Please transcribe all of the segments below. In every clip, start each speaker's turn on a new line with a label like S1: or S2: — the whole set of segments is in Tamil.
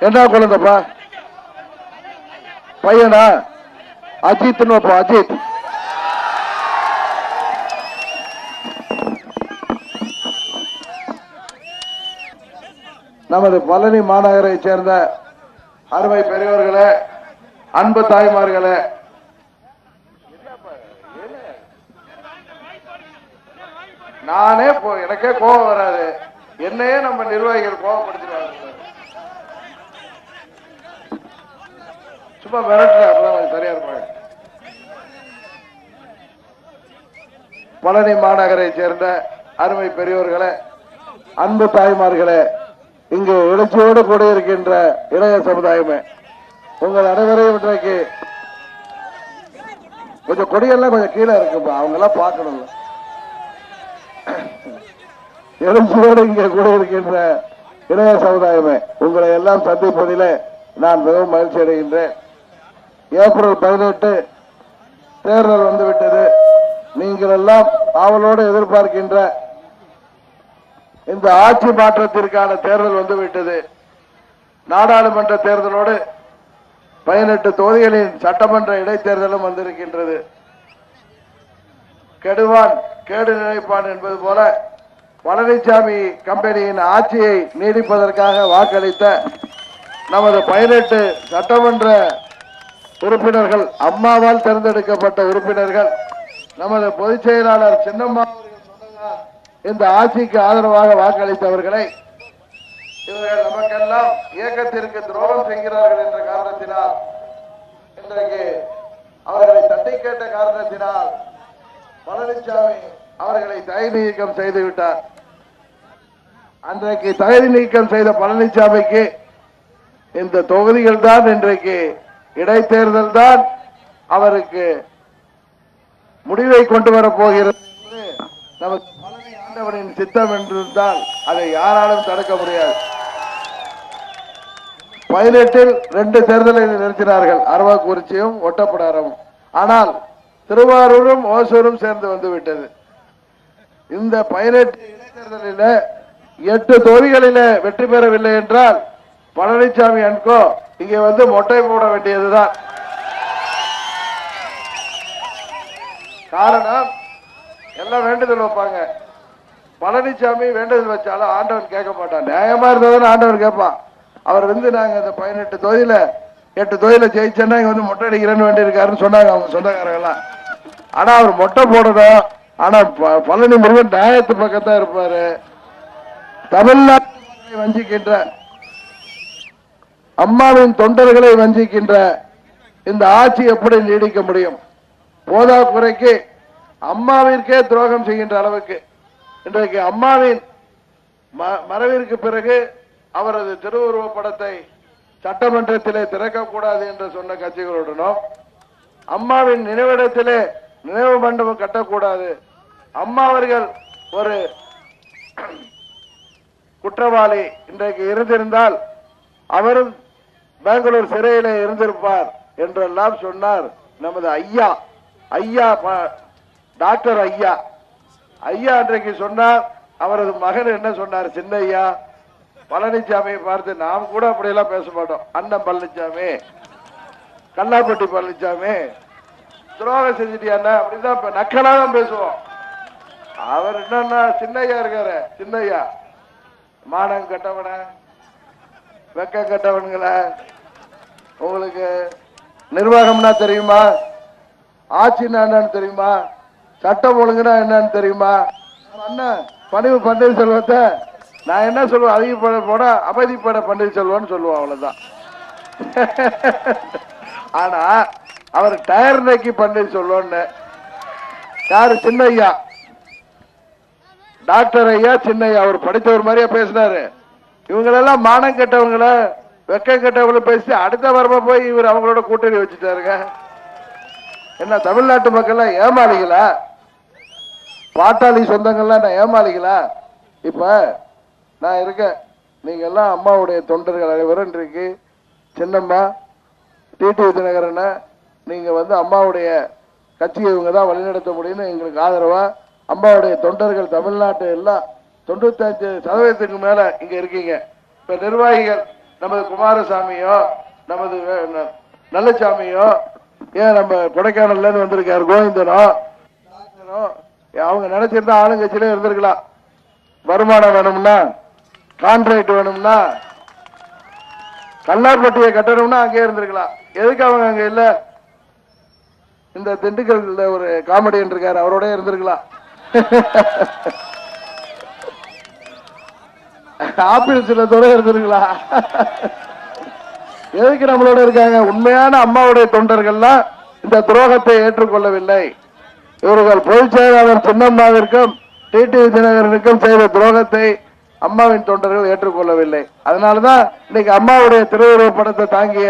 S1: என்ன குழந்தைப்பா? பையனா? அஜித்னு வைப்போம் அஜித். நமது பழனி மாநகரை சேர்ந்த அருமை பெரியவர்களே அன்பு தாய்மார்களே நானே போ- எனக்கே கோபம் வராது. என்னையே நம்ம நிர்வாகிகள் கோபப்படுத்திடுவாங்க. சும்மா விரட்டுறேன் அப்பதான் சரியா இருப்பாங்க. பழனி மாநகரை சேர்ந்த அருமை பெரியோர்களே அன்பு தாய்மார்களே இங்கு எழுச்சியோடு கூட இருக்கின்ற இளைய சமுதாயமே உங்கள் அனைவரையும் இன்றைக்கு கொஞ்சம் கொடியெல்லாம் கொஞ்சம் கீழே இருக்குப்பா அவங்க எல்லாம் பார்க்கணும். எழுச்சியோடு இங்கே கூட இருக்கின்ற இளைய சமுதாயமே உங்களை எல்லாம் சந்திப்பதில் நான் மிகவும் மகிழ்ச்சி அடைகின்றேன். ஏப்ரல் பதினெட்டு தேர்தல் வந்துவிட்டது. நீங்கள் எல்லாம் ஆவலோடு எதிர்பார்க்கின்ற இந்த ஆட்சி மாற்றத்திற்கான தேர்தல் வந்துவிட்டது. நாடாளுமன்ற தேர்தலோடு பதினெட்டு தொகுதிகளின் சட்டமன்ற இடைத்தேர்தலும் வந்திருக்கின்றது. கெடுவான் கேடு நினைப்பான் என்பது போல பழனிசாமி கம்பெனியின் ஆட்சியை நீடிப்பதற்காக வாக்களித்த நமது பதினெட்டு சட்டமன்ற உறுப்பினர்கள் அம்மாவால் தேர்ந்தெடுக்கப்பட்ட உறுப்பினர்கள் நமது பொதுச் செயலாளர் சின்னம்மா அவர்கள் சொன்னதால் இந்த ஆட்சிக்கு ஆதரவாக வாக்களித்தவர்களை இவர்கள் நமக்கெல்லாம் இயக்கத்திற்கு துரோகம் செய்கிறார்கள் என்ற காரணத்தினால் இன்றைக்கு அவர்களை தட்டி கேட்ட காரணத்தினால் பழனிசாமி அவர்களை தகுதி நீக்கம் செய்து விட்டார். அன்றைக்கு தகுதி நீக்கம் செய்த பழனிசாமிக்கு இந்த தொகுதிகள் தான் இன்றைக்கு இடைத்தேர்தல் தான் அவருக்கு முடிவை கொண்டு வரப்போகிறது நமக்கு பழனி ஆண்டவனின் சித்தம் என்றிருந்தால் அதை யாராலும் தடுக்க முடியாது. பதினெட்டில் ரெண்டு தேர்தலை நிறுத்தினார்கள். அரவாக்குறிச்சியும் ஒட்டப்படாரும் ஆனால் திருவாரூரும் ஓசூரும் சேர்ந்து வந்து விட்டது இந்த பதினெட்டு இடைத்தேர்தலில் எட்டு தொகுதிகளில வெற்றி பெறவில்லை என்றால் பழனிசாமி அன்கோ இங்கே வந்து மொட்டை போட வேண்டியதுதான். காரணம் எல்லாம் வேண்டுதல் வைப்பாங்க. பழனிசாமி வேண்டுதல் வச்சாலும் ஆண்டவன் கேட்க மாட்டான். நியாயமா இருந்ததுன்னு ஆண்டவன் கேட்பான். அவர் வந்து நாங்க அந்த பதினெட்டு தொகுதியில எட்டு தொகுதியில ஜெயிச்சேன்னா இங்க வந்து மொட்டை அடிக்கிறேன்னு வேண்டியிருக்காருன்னு சொன்னாங்க அவங்க சொந்தக்காரங்க எல்லாம் ஆனா அவர் மொட்டை போடணும். ஆனா ப- பழனி முருகன் நியாயத்து பக்கத்தான் இருப்பாரு. தமிழ்நாட்டை வஞ்சிக்கின்ற அம்மாவின் தொண்டர்களை வஞ்சிக்கின்ற இந்த ஆட்சி எப்படி நீடிக்க முடியும்? போதா குறைக்கு அம்மாவிற்கே துரோகம் செய்கின்ற அளவுக்கு இன்றைக்கு அம்மாவின் ம- மறைவிற்கு பிறகு அவரது திருவுருவ படத்தை சட்டமன்றத்திலே திறக்கக்கூடாது என்று சொன்ன கட்சிகளுடனும் அம்மாவின் நினைவிடத்திலே நினைவு மண்டபம் கட்டக்கூடாது. அம்மா அவர்கள் ஒரு குற்றவாளி இன்றைக்கு இருந்திருந்தால் அவரும் பெங்களூர் சிறையிலே இருந்திருப்பார் என்றெல்லாம் சொன்னார் நமது ஐயா. ஐயா ப- டாக்டர் ஐயா. ஐயா அன்றைக்கு சொன்னார் அவரது மகன் என்ன சொன்னார் சின்ன ஐயா பழனிசாமியை பார்த்து நாம் கூட அப்படியெல்லாம் பேச மாட்டோம். அண்ணன் பழனிசாமி கல்லாப்பட்டி பழனிசாமி துரோகம் செஞ்சிட்டியாண்ணா? அப்படிதான் இப்ப நக்கலா தான் பேசுவோம். அவர் என்னன்னா சின்னையா இருக்காரு சின்னையா. மானம் கட்டவன? வெக்க கட்டவன்கள உங்களுக்கு நிர்வாகம்னா தெரியுமா? ஆட்சின்னா என்னன்னு தெரியுமா? சட்டம் ஒழுங்குனா என்னன்னு தெரியுமா? அண்ணன் பணிவு பன்னீர்செல்வத்தை நான் என்ன சொல்லுவேன்? அதிகப்பட போட அமைதிப்பட பன்னீர்செல்வம்னு சொல்லுவோம் அவ்வளவுதான். ஆனா அவர் டயர் நக்கி பன்னீர்செல்வம்னு யாரு? சின்னையா. டாக்டர் ஐயா சின்னையா அவர் படித்தவர் மாதிரியா பேசினாரு. இவங்களெல்லாம் மானம் கெட்டவங்கள வெக்கம் கெட்டவங்கள பேசி அடுத்த வாரமா போய் இவர் அவங்களோட கூட்டணி வச்சுட்டாருங்க. என்ன தமிழ்நாட்டு மக்கள் ஏமாளிகளா? பாட்டாளி சொந்தங்கள்லாம் நான் ஏமாளிகளா இப்ப நான் இருக்கேன். நீங்க எல்லாம் அம்மாவுடைய தொண்டர்கள் அனைவரும் இன்றைக்கு சின்னம்மா டிடி தினகரனை நீங்க வந்து அம்மாவுடைய கட்சியை இவங்க தான் வழிநடத்த முடியும்னு எங்களுக்கு ஆதரவா அம்மாவுடைய தொண்டர்கள் தமிழ்நாட்டு எல்லாம் தொண்ணூத்தஞ்சு சதவீதத்துக்கு மேல இங்க இருக்கீங்க. இப்ப நிர்வாகிகள் நமது குமாரசாமியோ நமது நல்லசாமியோ ஏன் நம்ம கொடைக்கானல்ல இருந்து வந்திருக்காரு கோவிந்தனோ அவங்க நினைச்சிருந்தா ஆளுங்கட்சியில இருந்திருக்கலாம். வருமானம் வேணும்னா கான்ட்ராக்ட் வேணும்னா கல்லார்பட்டியை கட்டணும்னா அங்கே இருந்திருக்கலாம். எதுக்கு அவங்க அங்க இல்ல? இந்த திண்டுக்கல்ல ஒரு காமெடியன் இருக்காரு அவரோட இருந்திருக்கலாம். ஆப்பிள் சின்னத்தோட இருந்திருக்கலாம். எதுக்கு நம்மளோட இருக்காங்க? உண்மையான அம்மாவுடைய தொண்டர்கள்லாம் இந்த துரோகத்தை ஏற்றுக்கொள்ளவில்லை. இவர்கள் பொதுச் செயலாளர் சின்னம்மாவிற்கும் டிடிவி தினகரனுக்கும் செய்த துரோகத்தை அம்மாவின் தொண்டர்கள் ஏற்றுக்கொள்ளவில்லை. அதனாலதான் இன்னைக்கு அம்மாவுடைய திருவுருவ படத்தை தாங்கிய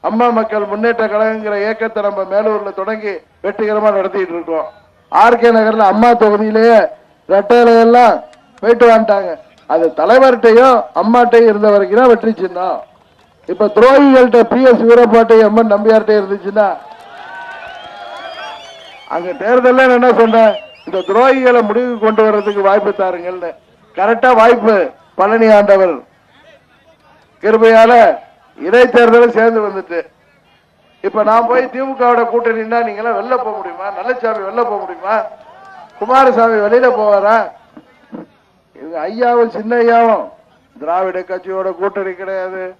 S1: அம்மா மக்கள் முன்னேற்ற கழகங்கிற இயக்கத்தை நம்ம மேலூர்ல தொடங்கி வெற்றிகரமா நடத்திட்டு இருக்கோம். ஆர்கே நகர்ல அம்மா தொகுதியிலேயே ரெட்டையிலையெல்லாம் போயிட்டு வந்துட்டாங்க. அது தலைவர்கிட்டையும் அம்மாட்டையும் இருந்த வரைக்கும் தான் வெற்றி சின்னம். இப்ப துரோகிகள்கிட்ட பி. எஸ். வீரப்பாட்டையும் அம்மன் நம்பியார்கிட்ட இருந்துச்சுன்னா அங்க தேர்தல் நான் என்ன சொன்னேன்? இந்த துரோகிகளை முடிவுக்கு கொண்டு வர்றதுக்கு வாய்ப்பு தாருங்கள்னு கரெக்டா வாய்ப்பு பழனி ஆண்டவர். கிருபையால இடைத்தேர்தலும் சேர்ந்து வந்துட்டு. இப்ப நான் போய் திமுகவோட கூட்டணின்னா நீங்க எல்லாம் வெளில போக முடியுமா? நல்லசாமி வெளில போக முடியுமா? குமாரசாமி வெளியில போவாரா? இது ஐயாவும் சின்ன ஐயாவும் திராவிட கட்சியோட கூட்டணி கிடையாது.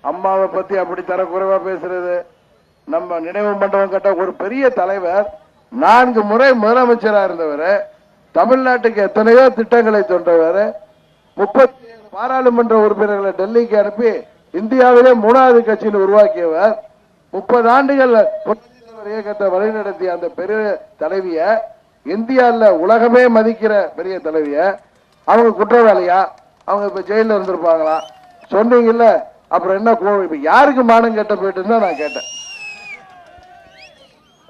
S1: அம்மாவை பத்தி அப்படி தரக்குறைவா பேசுறது. நம்ம நினைவு மண்டபம் கட்ட ஒரு பெரிய தலைவர் நான்கு முறை முதலமைச்சராக இருந்தவர் தமிழ்நாட்டுக்கு எத்தனையோ திட்டங்களை தொண்டவர் முப்பத்தி ஏழு பாராளுமன்ற உறுப்பினர்களை டெல்லிக்கு அனுப்பி இந்தியாவிலே மூணாவது கட்சியில் உருவாக்கியவர். முப்பது ஆண்டுகள் இயக்கத்தை வழிநடத்திய அந்த பெரிய தலைவிய இந்தியாவில் உலகமே மதிக்கிற பெரிய தலைவிய அவங்க குற்றவாளியா? அவங்க இப்ப ஜெயில இருந்திருப்பாங்களா? சொன்னீங்கல்ல அப்புறம் என்ன கோ- இப்ப யாருக்கு மானம் கெட்ட போயிட்டுன்னு தான் நான் கேட்டேன்.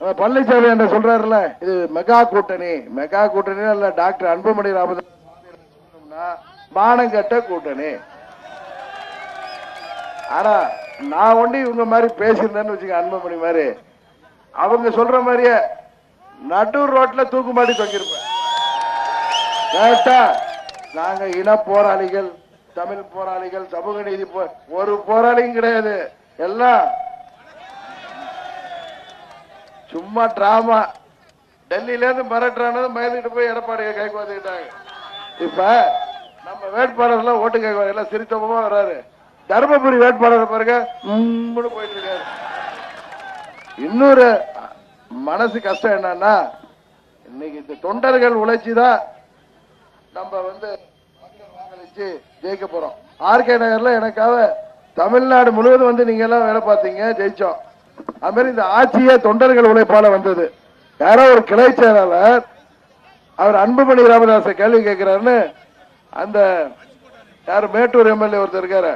S1: பழனிசாமி என்ன சொல்றாருல இது மெகா கூட்டணி. மெகா கூட்டணி இல்ல டாக்டர் அன்புமணி ராமதாஸ் சொன்னோம்னா மானம் கூட்டணி. ஆனா நான் ஒண்டி இவங்க மாதிரி பேசியிருந்தேன்னு வச்சுக்க அன்புமணி மாதிரி. அவங்க சொல்ற மாதிரியே நடு ரோட்ல தூக்கு மாட்டி தொங்கிருப்பேன். கேட்டா நாங்க இன போராளிகள் தமிழ் போராளிகள் சமூக நீதி போ ஒரு போராளியும் கிடையாது. எல்லாம் சும்மா டிராமா டெல்லியில இருந்து மிரட்டுறானது மயந்துட்டு போய் எடப்பாடியை கைக்கு வந்துக்கிட்டாங்க இப்ப நம்ம வேட்பாளர்லாம் ஓட்டு கேட்க எல்லாம் சிரித்தமா வர்றாரு. தருமபுரி வேட்பாளர் பாருங்க போயிட்டு இருக்காரு இன்னொரு மனசு கஷ்டம் என்னன்னா இன்னைக்கு இந்த தொண்டர்கள் உழைச்சி தான் நம்ம வந்து மக்கள் வாக்களிச்சு ஜெயிக்க போறோம். ஆர்கே நகர்ல எனக்காக தமிழ்நாடு முழுவதும் வந்து நீங்க எல்லாம் வேலை பார்த்தீங்க ஜெயிச்சோம். அது மாதிரி இந்த ஆட்சியே தொண்டர்கள் உழைப்பால வந்தது. யாரோ ஒரு கிளை செயலாளர் அவர் அன்புமணி ராமதாச கேள்வி கேட்கிறாருன்னு அந்த யார் மேட்டூர் எம்எல்ஏ ஒருத்தர் இருக்காரு.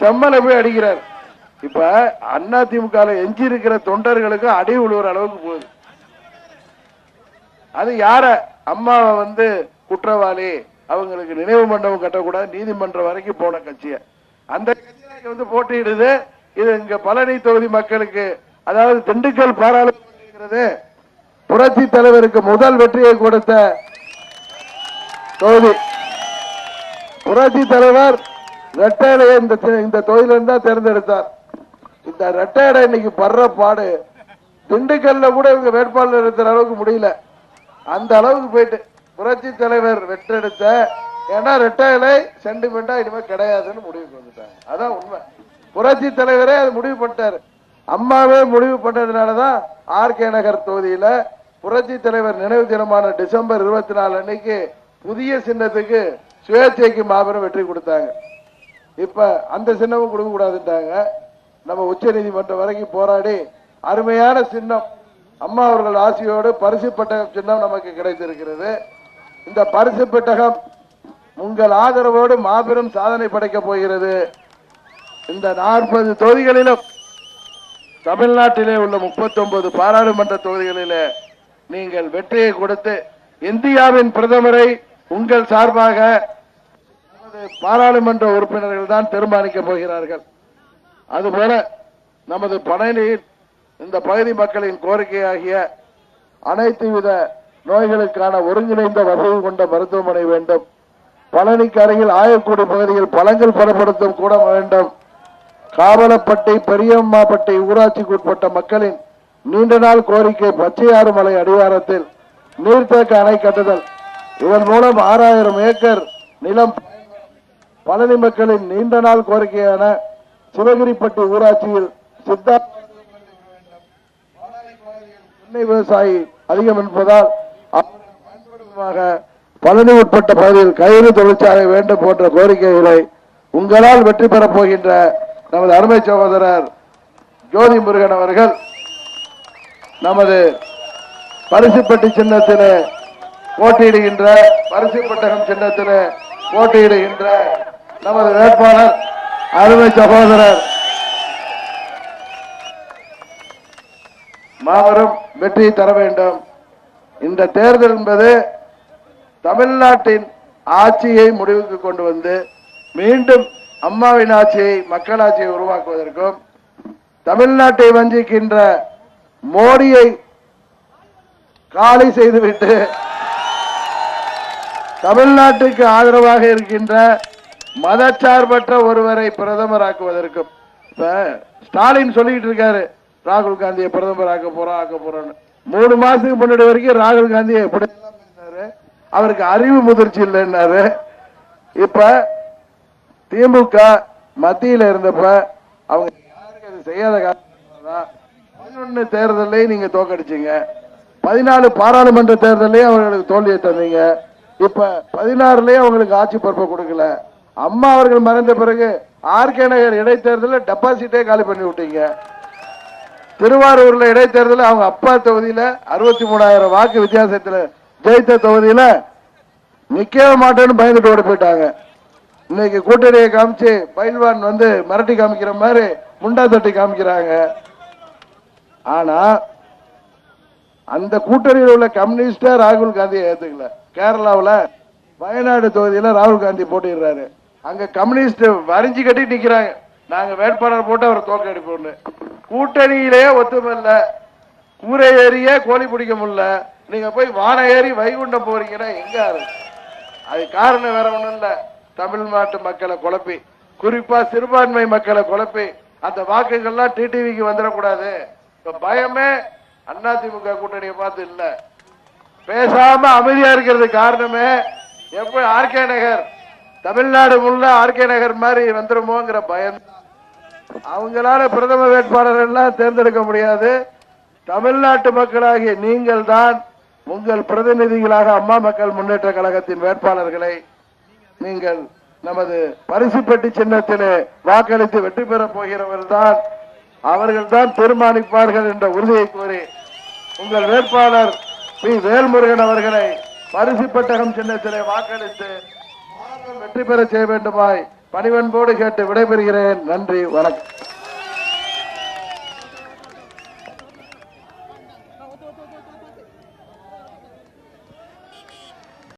S1: செம்மலை போய் அடிக்கிறார். இப்ப அண்ணா திமுக எஞ்சி இருக்கிற தொண்டர்களுக்கு அடி விழுவுற அளவுக்கு போகுது. அது யார? அம்மாவை வந்து குற்றவாளி அவங்களுக்கு நினைவு மண்டபம் கட்டக்கூடாது நீதிமன்றம் வரைக்கும் போன கட்சியை. அந்த கட்சியை வந்து போட்டியிடுது. இது இங்க பழனி தொகுதி மக்களுக்கு அதாவது திண்டுக்கல் பாராளுமன்றது புரட்சி தலைவருக்கு முதல் வெற்றியை கொடுத்த தொகுதி. புரட்சி தலைவர் ரெட்டையிலையை இந்த இந்த தொகுதியிலிருந்து தான் தேர்ந்தெடுத்தார். இந்த ரெட்டையடை இன்னைக்கு படுற பாடு. திண்டுக்கல்ல கூட இவங்க வேட்பாளர் நிறுத்துற அளவுக்கு முடியல. அந்த அளவுக்கு போயிட்டு புரட்சி தலைவர் வெற்றெடுத்த ஏன்னா ரெட்டையலை சென்டிமெண்டா இனிமேல் கிடையாதுன்னு முடிவுக்கு வந்துட்டாங்க. அதான் உண்மை. புரட்சி தலைவரே அது முடிவு பண்ணிட்டாரு. அம்மாவே முடிவு பண்ணதுனாலதான் ஆர்கே நகர் தொகுதியில புரட்சி தலைவர் நினைவு தினமான டிசம்பர் இருபத்தி நாலு அன்னைக்கு புதிய சின்னத்துக்கு சுயேட்சைக்கு மாபெரும் வெற்றி கொடுத்தாங்க. இப்ப அந்த சின்னமும் கொடுக்க கூடாதுட்டாங்க நம்ம உச்ச நீதிமன்றம் வரைக்கும் போராடி அருமையான சின்னம் அம்மா அவர்கள் ஆசையோடு பரிசு பெட்டகம் சின்னம் நமக்கு கிடைத்திருக்கிறது. இந்த பரிசு பெட்டகம் உங்கள் ஆதரவோடு மாபெரும் சாதனை படைக்கப் போகிறது. இந்த நாற்பது தொகுதிகளிலும் தமிழ்நாட்டிலே உள்ள 39 பாராளுமன்ற தொகுதிகளிலே நீங்கள் வெற்றியை கொடுத்து இந்தியாவின் பிரதமரை உங்கள் சார்பாக நமது பாராளுமன்ற உறுப்பினர்கள் தான் தீர்மானிக்கப் போகிறார்கள். அதுபோல நமது பழனியில் இந்த பகுதி மக்களின் கோரிக்கையாகிய அனைத்து வித நோய்களுக்கான ஒருங்கிணைந்த வசதி கொண்ட மருத்துவமனை வேண்டும். பழனிக்கு அருகில் ஆயக்குடி பகுதியில் பழங்கள் பலப்படுத்தும் கூட வேண்டும். காவலப்பட்டை பெரியம்மாப்பட்டை ஊராட்சிக்கு உட்பட்ட மக்களின் நீண்ட நாள் கோரிக்கை பச்சையாறு மலை அடிவாரத்தில் நீர்த்தேக்க அணை கட்டுதல். இதன் மூலம் ஆறாயிரம் ஏக்கர் நிலம் பழனி மக்களின் நீண்ட நாள் கோரிக்கையான சிவகிரிப்பட்டி ஊராட்சியில் சித்தா விவசாயி அதிகம் என்பதால் பழனி உட்பட்ட பகுதியில் கயிறு தொழிற்சாலை வேண்டும் போன்ற கோரிக்கைகளை உங்களால் வெற்றி பெறப் போகின்ற நமது அருமை சகோதரர் ஜோதி முருகன் அவர்கள் நமது பரிசுப்பட்டி சின்னத்தில் போட்டியிடுகின்ற பரிசுப்பட்டகம் சின்னத்தில் போட்டியிடுகின்ற நமது வேட்பாளர் அருமை சகோதரர் மாபெரும் வெற்றியை தர வேண்டும். இந்த தேர்தல் என்பது தமிழ்நாட்டின் ஆட்சியை முடிவுக்கு கொண்டு வந்து மீண்டும் அம்மாவின் ஆட்சியை மக்களாட்சியை உருவாக்குவதற்கும் தமிழ்நாட்டை வஞ்சிக்கின்ற மோடியை காலி செய்துவிட்டு தமிழ்நாட்டுக்கு ஆதரவாக இருக்கின்ற மதச்சார்பற்ற ஒருவரை பிரதமராக்குவதற்கும் இப்ப ஸ்டாலின் சொல்லிட்டு இருக்காரு ராகுல் காந்தியை பிரதமராக்க போறோம் ஆக்க போறோம்னு. மூணு மாசத்துக்கு முன்னாடி வரைக்கும் ராகுல் காந்தியை எப்படி அவருக்கு அறிவு முதிர்ச்சி இல்லைன்னாரு. இப்ப திமுக மத்தியில இருந்தப்ப அவங்க யாருக்கு அது செய்யாத காரணம் பதினொன்னு தேர்தலையும் நீங்க தோக்கடிச்சீங்க. பதினாலு பாராளுமன்ற தேர்தலையும் அவர்களுக்கு தோல்வியை தந்தீங்க. இப்ப பதினாறுலயும் அவங்களுக்கு ஆட்சி பொறுப்பை கொடுக்கல. அம்மா அவர்கள் மறைந்த பிறகு ஆர்கே நகர் இடைத்தேர்தலில் டெபாசிட்டே காலி பண்ணி விட்டீங்க. திருவாரூர்ல இடைத்தேர்தலில் அவங்க அப்பா தொகுதியில அறுபத்தி மூணாயிரம் வாக்கு வித்தியாசத்துல ஜெயித்த தொகுதியில நிக்கவே மாட்டேன்னு பயந்துட்டு ஓடி போயிட்டாங்க. இன்னைக்கு கூட்டணியை காமிச்சு பயில்வான் வந்து மிரட்டி காமிக்கிற மாதிரி முண்டா தட்டி காமிக்கிறாங்க. ஆனா அந்த கூட்டணியில் உள்ள கம்யூனிஸ்டா ராகுல் காந்தியை ஏத்துக்கல. கேரளாவில் வயநாடு தொகுதியில் ராகுல் காந்தி போட்டிடுறாரு அங்க கம்யூனிஸ்ட் வரிஞ்சு கட்டி நிக்கிறாங்க. நாங்க வேட்பாளர் போட்டு அவரை தோக்க கூட்டணியிலேயே கூட்டணியிலே ஒத்துமை இல்ல கூரை ஏறியே கோழி பிடிக்க முடியல. நீங்க போய் வான ஏறி வைகுண்டம் போறீங்கன்னா எங்க அது காரணம் வேற ஒண்ணும் இல்லை. தமிழ்நாட்டு மக்களை குழப்பி குறிப்பா சிறுபான்மை மக்களை குழப்பி அந்த வாக்குகள்லாம் டிடிவிக்கு வந்துடக்கூடாது. இப்ப பயமே அதிமுக கூட்டணியை பார்த்து இல்ல. பேசாம அமைதியா இருக்கிறது காரணமே எப்ப ஆர்கே நகர் தமிழ்நாடு முள்ள ஆர்கே நகர் மாதிரி வந்துருமோங்கிற பயம். அவங்களால பிரதம வேட்பாளர் எல்லாம் தேர்ந்தெடுக்க முடியாது. தமிழ்நாட்டு மக்களாகிய நீங்கள் தான் உங்கள் பிரதிநிதிகளாக அம்மா மக்கள் முன்னேற்ற கழகத்தின் வேட்பாளர்களை நீங்கள் நமது பரிசு பெட்டி சின்னத்திலே வாக்களித்து வெற்றி பெறப் போகிறவர்கள் தான் அவர்கள் தான் தீர்மானிப்பார்கள் என்ற உறுதியை கூறி உங்கள் வேட்பாளர் பி. வேல்முருகன் அவர்களை பரிசு பெட்டகம் சின்னத்திலே வாக்களித்து வெற்றி பெற செய்ய வேண்டுமாய் பணிவன்போடு கேட்டு விடைபெறுகிறேன். நன்றி வணக்கம்.